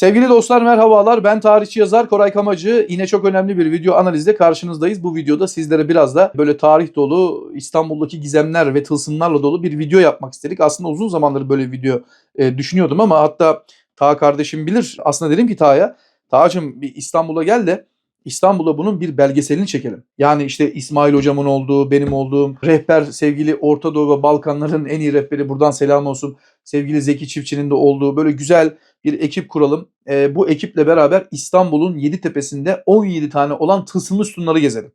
Sevgili dostlar merhabalar. Ben tarihçi yazar Koray Kamacı. Yine çok önemli bir video analizde karşınızdayız. Bu videoda sizlere biraz da böyle tarih dolu, İstanbul'daki gizemler ve tılsımlarla dolu bir video yapmak istedik. Aslında uzun zamandır böyle bir video e, düşünüyordum ama hatta Taha kardeşim bilir. Aslında dedim ki Taha'ya, Taha'cığım bir İstanbul'a gel de İstanbul'a bunun bir belgeselini çekelim. Yani işte İsmail hocamın olduğu, benim olduğum, rehber sevgili Orta Doğu ve Balkanların en iyi rehberi buradan selam olsun. Sevgili Zeki Çiftçi'nin de olduğu böyle güzel bir ekip kuralım. Ee, bu ekiple beraber İstanbul'un 7 tepesinde 17 tane olan tılsımlı sütunları gezelim.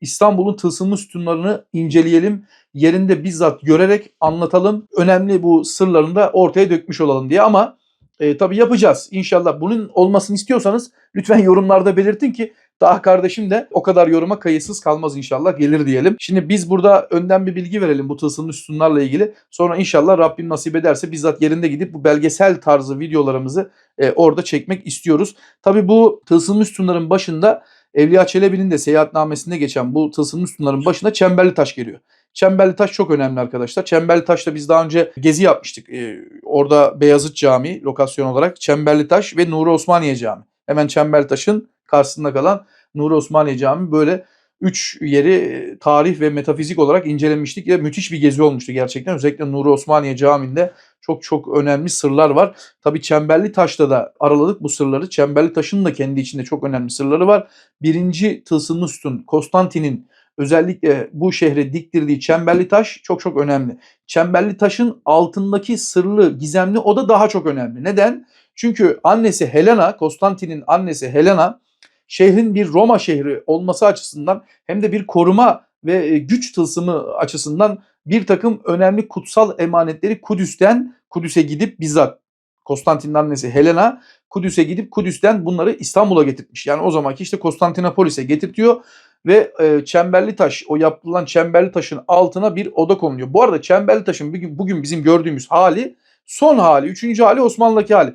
İstanbul'un tılsımlı sütunlarını inceleyelim. Yerinde bizzat görerek anlatalım. Önemli bu sırlarını da ortaya dökmüş olalım diye ama e, tabii yapacağız. İnşallah bunun olmasını istiyorsanız lütfen yorumlarda belirtin ki daha kardeşim de o kadar yoruma kayıtsız kalmaz inşallah gelir diyelim. Şimdi biz burada önden bir bilgi verelim bu tılsımlı sütunlarla ilgili. Sonra inşallah Rabbim nasip ederse bizzat yerinde gidip bu belgesel tarzı videolarımızı e, orada çekmek istiyoruz. Tabii bu tılsımlı sütunların başında Evliya Çelebi'nin de seyahatnamesinde geçen bu tılsımlı sütunların başında Çemberli Taş geliyor. Çemberli Taş çok önemli arkadaşlar. Çemberli Taş'ta biz daha önce gezi yapmıştık. Ee, orada Beyazıt Camii lokasyon olarak Çemberli Taş ve Nuri Osmaniye Camii. Hemen Çemberli Taş'ın karşısında kalan Nuri Osmaniye Camii böyle üç yeri e, tarih ve metafizik olarak incelemiştik. Ya müthiş bir gezi olmuştu gerçekten. Özellikle Nuri Osmaniye Camii'nde çok çok önemli sırlar var. Tabii Çemberli Taş'ta da araladık bu sırları. Çemberli Taş'ın da kendi içinde çok önemli sırları var. Birinci tılsımlı sütun Konstantin'in özellikle bu şehre diktirdiği çemberli taş çok çok önemli. Çemberli taşın altındaki sırlı, gizemli o da daha çok önemli. Neden? Çünkü annesi Helena, Konstantin'in annesi Helena şehrin bir Roma şehri olması açısından hem de bir koruma ve e, güç tılsımı açısından bir takım önemli kutsal emanetleri Kudüs'ten Kudüs'e gidip bizzat Konstantin'in annesi Helena Kudüs'e gidip Kudüs'ten bunları İstanbul'a getirmiş. Yani o zamanki işte Konstantinopolis'e getirtiyor ve e, çemberli taş o yapılan çemberli taşın altına bir oda konuluyor. Bu arada çemberli taşın bugün, bugün bizim gördüğümüz hali son hali, üçüncü hali Osmanlı'daki hali.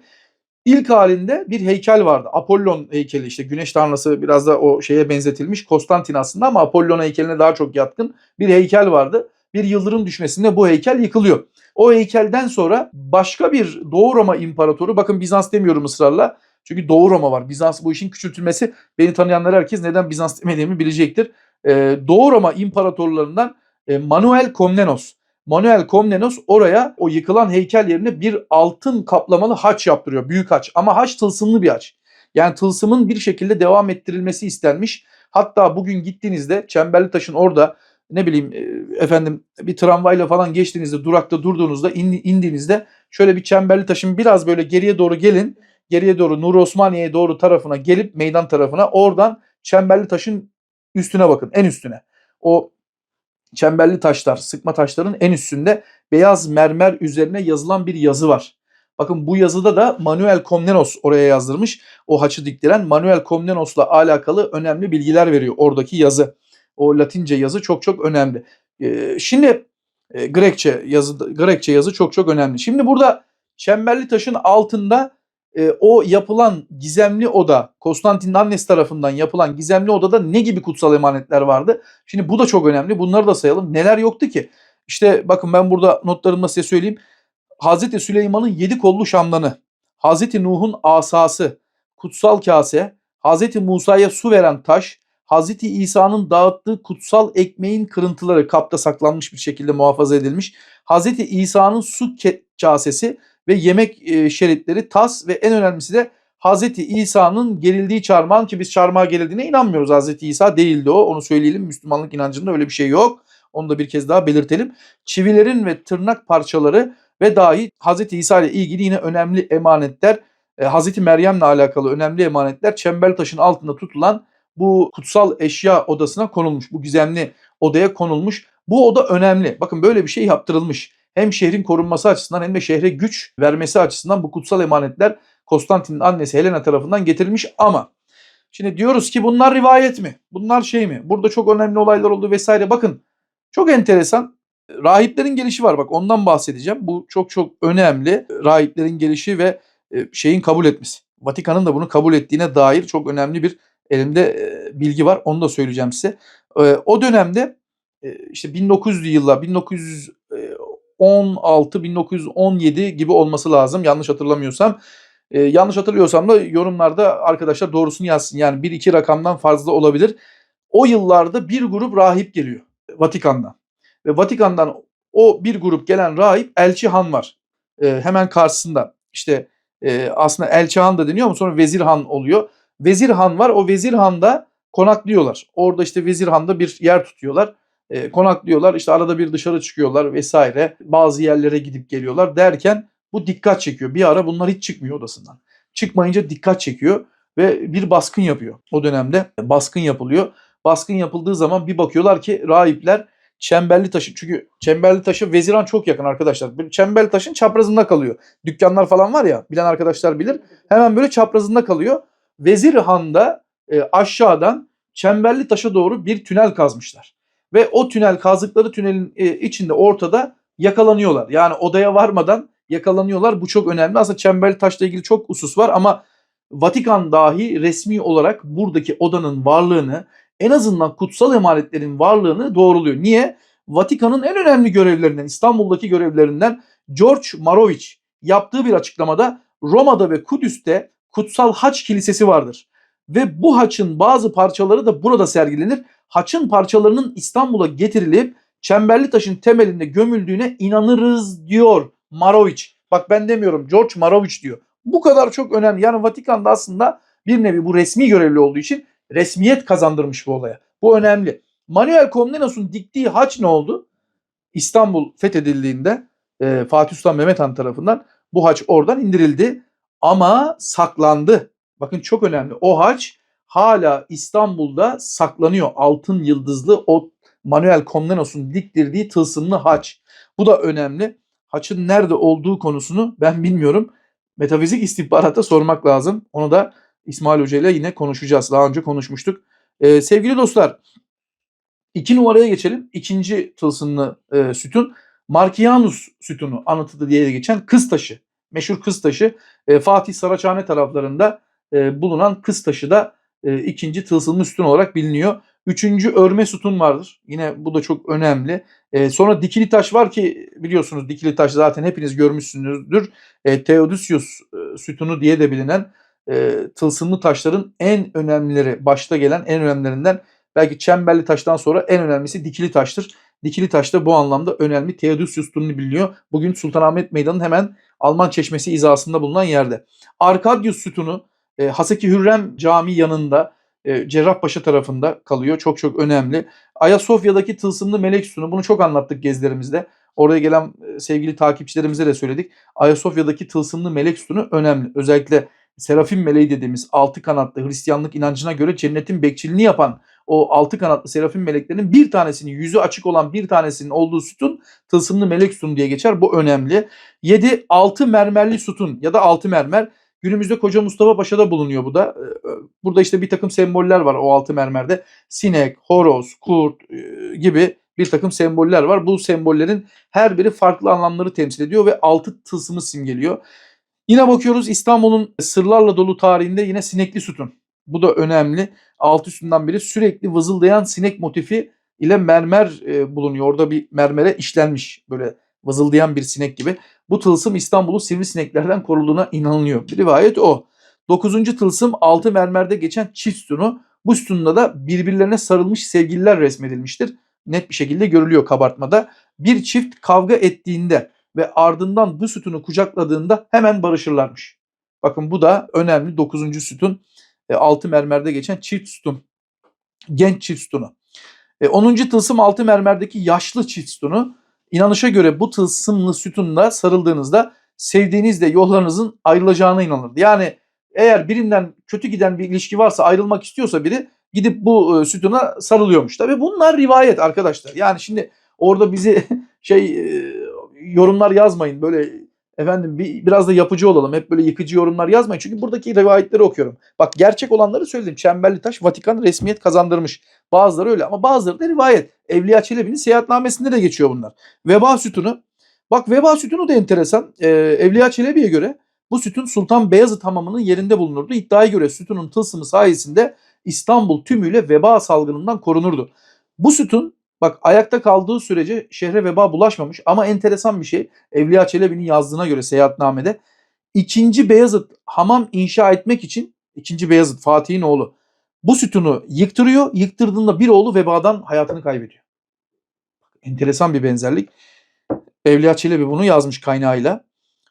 İlk halinde bir heykel vardı. Apollon heykeli işte güneş tanrısı biraz da o şeye benzetilmiş. Konstantin aslında ama Apollon heykeline daha çok yatkın bir heykel vardı. Bir yıldırım düşmesinde bu heykel yıkılıyor. O heykelden sonra başka bir Doğu Roma imparatoru bakın Bizans demiyorum ısrarla. Çünkü Doğu Roma var. Bizans bu işin küçültülmesi beni tanıyanlar herkes neden Bizans demediğimi bilecektir. Ee, Doğu Roma imparatorlarından e, Manuel Komnenos. Manuel Komnenos oraya o yıkılan heykel yerine bir altın kaplamalı haç yaptırıyor. Büyük haç ama haç tılsımlı bir haç. Yani tılsımın bir şekilde devam ettirilmesi istenmiş. Hatta bugün gittiğinizde Çemberli Taş'ın orada ne bileyim e, efendim bir tramvayla falan geçtiğinizde durakta durduğunuzda indiğinizde şöyle bir Çemberli Taş'ın biraz böyle geriye doğru gelin. Geriye doğru Nur Osmaniye'ye doğru tarafına gelip meydan tarafına oradan Çemberli Taş'ın üstüne bakın en üstüne. O çemberli taşlar, sıkma taşların en üstünde beyaz mermer üzerine yazılan bir yazı var. Bakın bu yazıda da Manuel Komnenos oraya yazdırmış. O haçı diktiren Manuel Komnenos'la alakalı önemli bilgiler veriyor oradaki yazı. O Latince yazı çok çok önemli. Ee, şimdi e, Grekçe yazı Grekçe yazı çok çok önemli. Şimdi burada çemberli taşın altında e, o yapılan gizemli oda, Konstantin annesi tarafından yapılan gizemli odada ne gibi kutsal emanetler vardı? Şimdi bu da çok önemli. Bunları da sayalım. Neler yoktu ki? İşte bakın ben burada notlarımda size söyleyeyim. Hazreti Süleyman'ın yedi kollu şamdanı, Hazreti Nuh'un asası, kutsal kase, Hazreti Musa'ya su veren taş, Hazreti İsa'nın dağıttığı kutsal ekmeğin kırıntıları kapta saklanmış bir şekilde muhafaza edilmiş. Hazreti İsa'nın su kasesi ve yemek e, şeritleri, tas ve en önemlisi de Hazreti İsa'nın gerildiği çarmıhan ki biz çarmıha gerildiğine inanmıyoruz. Hazreti İsa değildi o. Onu söyleyelim. Müslümanlık inancında öyle bir şey yok. Onu da bir kez daha belirtelim. Çivilerin ve tırnak parçaları ve dahi Hazreti İsa ile ilgili yine önemli emanetler, e, Hazreti Meryem'le alakalı önemli emanetler çember taşın altında tutulan bu kutsal eşya odasına konulmuş. Bu gizemli odaya konulmuş. Bu oda önemli. Bakın böyle bir şey yaptırılmış hem şehrin korunması açısından hem de şehre güç vermesi açısından bu kutsal emanetler Konstantin'in annesi Helena tarafından getirilmiş ama şimdi diyoruz ki bunlar rivayet mi? Bunlar şey mi? Burada çok önemli olaylar oldu vesaire. Bakın çok enteresan rahiplerin gelişi var. Bak ondan bahsedeceğim. Bu çok çok önemli. Rahiplerin gelişi ve e, şeyin kabul etmesi. Vatikan'ın da bunu kabul ettiğine dair çok önemli bir elimde e, bilgi var. Onu da söyleyeceğim size. E, o dönemde işte 1900'lü yıllar 1900 1916 1917 gibi olması lazım yanlış hatırlamıyorsam. E, yanlış hatırlıyorsam da yorumlarda arkadaşlar doğrusunu yazsın. Yani bir iki rakamdan fazla olabilir. O yıllarda bir grup rahip geliyor Vatikan'dan. Ve Vatikan'dan o bir grup gelen rahip Elçi Han var. E, hemen karşısında. İşte e, aslında Elçi Han da deniyor ama sonra Vezir Han oluyor. Vezir Han var. O Vezir Han'da konaklıyorlar. Orada işte Vezir Han'da bir yer tutuyorlar. E, konaklıyorlar. İşte arada bir dışarı çıkıyorlar vesaire. Bazı yerlere gidip geliyorlar derken bu dikkat çekiyor. Bir ara bunlar hiç çıkmıyor odasından. Çıkmayınca dikkat çekiyor ve bir baskın yapıyor. O dönemde baskın yapılıyor. Baskın yapıldığı zaman bir bakıyorlar ki rahipler Çemberli taşı çünkü Çemberli taşı Veziran çok yakın arkadaşlar. Çemberli taşın çaprazında kalıyor. Dükkanlar falan var ya bilen arkadaşlar bilir. Hemen böyle çaprazında kalıyor. Vezir Han'da e, aşağıdan Çemberli taşa doğru bir tünel kazmışlar. Ve o tünel kazdıkları tünelin e, içinde ortada yakalanıyorlar. Yani odaya varmadan yakalanıyorlar. Bu çok önemli. Aslında Çemberli taşla ilgili çok husus var ama Vatikan dahi resmi olarak buradaki odanın varlığını en azından kutsal emanetlerin varlığını doğruluyor. Niye? Vatikan'ın en önemli görevlerinden, İstanbul'daki görevlerinden George Marovic yaptığı bir açıklamada Roma'da ve Kudüs'te kutsal haç kilisesi vardır. Ve bu haçın bazı parçaları da burada sergilenir. Haçın parçalarının İstanbul'a getirilip Çemberli taşın temelinde gömüldüğüne inanırız diyor Marovic. Bak ben demiyorum George Marovic diyor. Bu kadar çok önemli. Yani Vatikan'da aslında bir nevi bu resmi görevli olduğu için resmiyet kazandırmış bu olaya. Bu önemli. Manuel Comnenos'un diktiği haç ne oldu? İstanbul fethedildiğinde e, Fatih Sultan Mehmet Han tarafından bu haç oradan indirildi ama saklandı. Bakın çok önemli. O haç hala İstanbul'da saklanıyor. Altın yıldızlı o Manuel Comnenos'un diktirdiği tılsımlı haç. Bu da önemli. Haçın nerede olduğu konusunu ben bilmiyorum. Metafizik istihbarata sormak lazım. Onu da İsmail Hoca ile yine konuşacağız. Daha önce konuşmuştuk. Ee, sevgili dostlar iki numaraya geçelim. İkinci tılsımlı e, sütun Markianus sütunu anlatıda diye geçen kız taşı. Meşhur kız taşı e, Fatih Saraçhane taraflarında e, bulunan kız taşı da e, ikinci tılsımlı sütun olarak biliniyor. Üçüncü örme sütun vardır. Yine bu da çok önemli. E, sonra dikili taş var ki biliyorsunuz dikili taş zaten hepiniz görmüşsünüzdür. E, Theodosius e, sütunu diye de bilinen e, tılsımlı taşların en önemlileri, başta gelen en önemlilerinden belki çemberli taştan sonra en önemlisi dikili taştır. Dikili taş da bu anlamda önemli. Theodosius sütunu biliniyor. Bugün Sultanahmet Meydanı'nın hemen Alman Çeşmesi izasında bulunan yerde. Arkadius sütunu e, Haseki Hürrem Camii yanında e, Cerrahpaşa tarafında kalıyor. Çok çok önemli. Ayasofya'daki tılsımlı melek sütunu bunu çok anlattık gezilerimizde. Oraya gelen e, sevgili takipçilerimize de söyledik. Ayasofya'daki tılsımlı melek sütunu önemli. Özellikle Serafim meleği dediğimiz altı kanatlı Hristiyanlık inancına göre cennetin bekçiliğini yapan o altı kanatlı serafim meleklerinin bir tanesinin yüzü açık olan bir tanesinin olduğu sütun tılsımlı melek sütun diye geçer. Bu önemli. 7 altı mermerli sütun ya da altı mermer. Günümüzde Koca Mustafa Paşa'da bulunuyor bu da. Burada işte bir takım semboller var o altı mermerde. Sinek, horoz, kurt gibi bir takım semboller var. Bu sembollerin her biri farklı anlamları temsil ediyor ve altı tılsımı simgeliyor. Yine bakıyoruz İstanbul'un sırlarla dolu tarihinde yine sinekli sütun. Bu da önemli. Alt üstünden biri sürekli vızıldayan sinek motifi ile mermer e, bulunuyor. Orada bir mermere işlenmiş böyle vızıldayan bir sinek gibi. Bu tılsım İstanbul'u sivrisineklerden koruduğuna inanılıyor. Rivayet o. Dokuzuncu tılsım altı mermerde geçen çift sütunu. Bu sütunda da birbirlerine sarılmış sevgililer resmedilmiştir. Net bir şekilde görülüyor kabartmada. Bir çift kavga ettiğinde ve ardından bu sütunu kucakladığında hemen barışırlarmış. Bakın bu da önemli 9. sütun. E, altı mermerde geçen çift sütun. Genç çift sütunu. E, 10. tılsım altı mermerdeki yaşlı çift sütunu. İnanışa göre bu tılsımlı sütunla sarıldığınızda sevdiğinizle yollarınızın ayrılacağına inanılırdı. Yani eğer birinden kötü giden bir ilişki varsa ayrılmak istiyorsa biri gidip bu e, sütuna sarılıyormuş. Tabi bunlar rivayet arkadaşlar. Yani şimdi orada bizi şey e, yorumlar yazmayın. Böyle efendim bir, biraz da yapıcı olalım. Hep böyle yıkıcı yorumlar yazmayın. Çünkü buradaki rivayetleri okuyorum. Bak gerçek olanları söyledim. Çemberli Taş Vatikan resmiyet kazandırmış. Bazıları öyle ama bazıları da rivayet. Evliya Çelebi'nin seyahatnamesinde de geçiyor bunlar. Veba sütunu. Bak veba sütunu da enteresan. Ee, Evliya Çelebi'ye göre bu sütun Sultan Beyazıt hamamının yerinde bulunurdu. İddiaya göre sütunun tılsımı sayesinde İstanbul tümüyle veba salgınından korunurdu. Bu sütun Bak ayakta kaldığı sürece şehre veba bulaşmamış ama enteresan bir şey. Evliya Çelebi'nin yazdığına göre seyahatnamede İkinci Beyazıt hamam inşa etmek için ikinci Beyazıt Fatih'in oğlu bu sütunu yıktırıyor. Yıktırdığında bir oğlu vebadan hayatını kaybediyor. Enteresan bir benzerlik. Evliya Çelebi bunu yazmış kaynağıyla.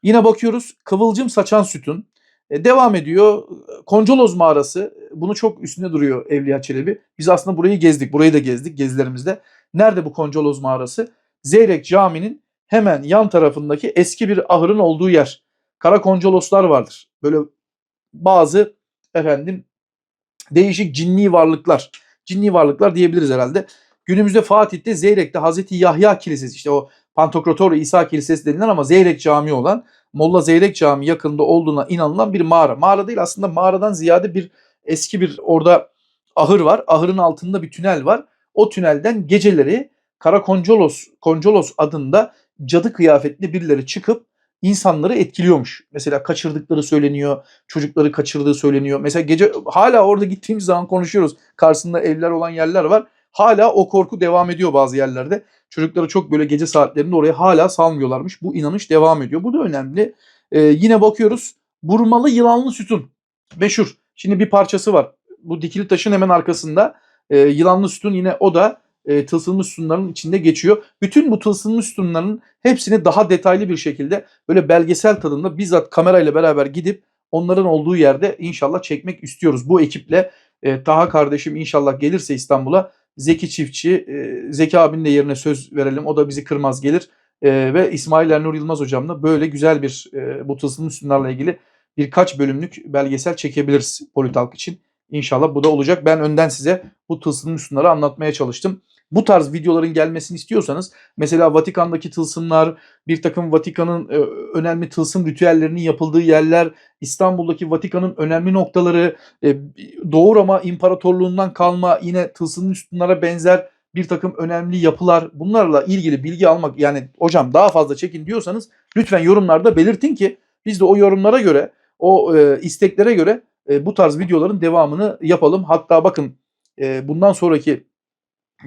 Yine bakıyoruz kıvılcım saçan sütun. E, devam ediyor. Koncoloz mağarası. Bunu çok üstüne duruyor Evliya Çelebi. Biz aslında burayı gezdik. Burayı da gezdik gezilerimizde. Nerede bu Koncoloz mağarası? Zeyrek Camii'nin hemen yan tarafındaki eski bir ahırın olduğu yer. Kara koncoloslar vardır. Böyle bazı efendim değişik cinni varlıklar. Cinni varlıklar diyebiliriz herhalde. Günümüzde Fatih'te Zeyrek'te Hazreti Yahya Kilisesi işte o Pantokrator İsa Kilisesi denilen ama Zeyrek Camii olan Molla Zeyrek Camii yakında olduğuna inanılan bir mağara. Mağara değil aslında mağaradan ziyade bir eski bir orada ahır var. Ahırın altında bir tünel var. O tünelden geceleri Kara Koncolos, Koncolos adında cadı kıyafetli birileri çıkıp insanları etkiliyormuş. Mesela kaçırdıkları söyleniyor, çocukları kaçırdığı söyleniyor. Mesela gece hala orada gittiğimiz zaman konuşuyoruz. Karşısında evler olan yerler var. Hala o korku devam ediyor bazı yerlerde. Çocukları çok böyle gece saatlerinde oraya hala salmıyorlarmış. Bu inanış devam ediyor. Bu da önemli. Ee, yine bakıyoruz. Burmalı yılanlı sütun. Meşhur. Şimdi bir parçası var. Bu dikili taşın hemen arkasında. Ee, yılanlı sütun yine o da e, tılsımlı sütunların içinde geçiyor. Bütün bu tılsımlı sütunların hepsini daha detaylı bir şekilde böyle belgesel tadında bizzat kamerayla beraber gidip onların olduğu yerde inşallah çekmek istiyoruz. Bu ekiple e, Taha kardeşim inşallah gelirse İstanbul'a Zeki Çiftçi, e, Zeki abinin de yerine söz verelim. O da bizi kırmaz gelir. E, ve İsmail Ernur Yılmaz hocamla böyle güzel bir e, bu tılsımlı sütunlarla ilgili birkaç bölümlük belgesel çekebiliriz Politalk için. İnşallah bu da olacak. Ben önden size bu tılsımlı sütunları anlatmaya çalıştım. Bu tarz videoların gelmesini istiyorsanız mesela Vatikan'daki tılsımlar, bir takım Vatikan'ın e, önemli tılsım ritüellerinin yapıldığı yerler, İstanbul'daki Vatikan'ın önemli noktaları, e, Doğu Roma İmparatorluğundan kalma yine tılsımlı sütunlara benzer bir takım önemli yapılar bunlarla ilgili bilgi almak yani hocam daha fazla çekin diyorsanız lütfen yorumlarda belirtin ki biz de o yorumlara göre o e, isteklere göre e, bu tarz videoların devamını yapalım. Hatta bakın e, bundan sonraki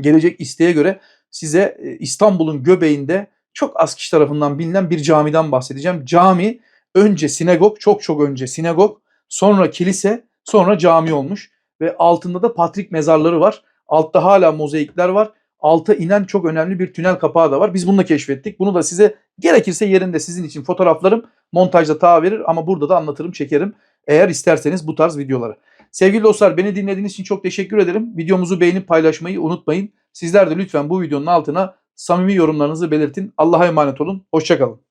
gelecek isteğe göre size e, İstanbul'un göbeğinde çok az kişi tarafından bilinen bir camiden bahsedeceğim. Cami önce sinagog, çok çok önce sinagog, sonra kilise, sonra cami olmuş ve altında da Patrik mezarları var. Altta hala mozaikler var. Alta inen çok önemli bir tünel kapağı da var. Biz bunu da keşfettik. Bunu da size gerekirse yerinde sizin için fotoğraflarım montajda ta verir ama burada da anlatırım, çekerim. Eğer isterseniz bu tarz videoları. Sevgili dostlar beni dinlediğiniz için çok teşekkür ederim. Videomuzu beğenip paylaşmayı unutmayın. Sizler de lütfen bu videonun altına samimi yorumlarınızı belirtin. Allah'a emanet olun. Hoşçakalın.